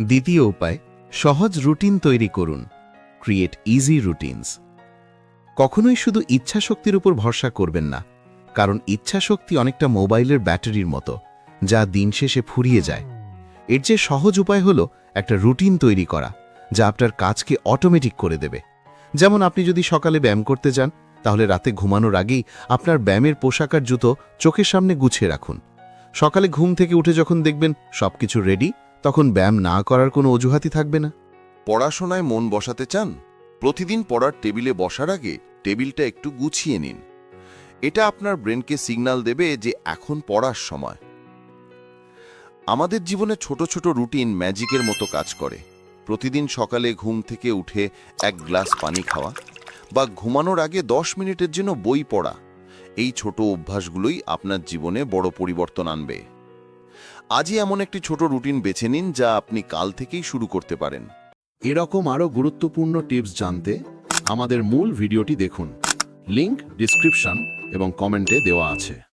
দ্বিতীয় উপায়, সহজ রুটিন তৈরি করুন। ক্রিয়েট ইজি রুটিনস কখনোই শুধু ইচ্ছাশক্তির উপর ভরসা করবেন না, কারণ ইচ্ছাশক্তি অনেকটা মোবাইলের ব্যাটারির মতো, যা দিন শেষে ফুরিয়ে যায়। এর চেয়ে সহজ উপায় হলো একটা রুটিন তৈরি করা, যা আপনার কাজকে অটোমেটিক করে দেবে। যেমন আপনি যদি সকালে ব্যায়াম করতে যান, তাহলে রাতে ঘুমানোর আগেই আপনার ব্যায়ামের পোশাকার জুতো চোখের সামনে গুছিয়ে রাখুন। সকালে ঘুম থেকে উঠে যখন দেখবেন সবকিছু রেডি তখন ব্যায়াম না করার কোনো অজুহাতই থাকবে না। পড়াশোনায় মন বসাতে চান? প্রতিদিন পড়ার টেবিলে বসার আগে টেবিলটা একটু গুছিয়ে নিন। এটা আপনার ব্রেনকে সিগন্যাল দেবে যে এখন পড়ার সময়। আমাদের জীবনে ছোট ছোট রুটিন ম্যাজিকের মতো কাজ করে। প্রতিদিন সকালে ঘুম থেকে উঠে এক গ্লাস পানি খাওয়া বা ঘুমানোর আগে দশ মিনিটের জন্য বই পড়া। এই ছোট অভ্যাসগুলোই আপনার জীবনে বড় পরিবর্তন আনবে। আজই এমন একটি ছোট রুটিন বেছে নিন যা আপনি কাল থেকেই শুরু করতে পারেন। এরকম আরও গুরুত্বপূর্ণ টিপস জানতে আমাদের মূল ভিডিওটি দেখুন। লিংক, ডিসক্রিপশন এবং কমেন্টে দেওয়া আছে।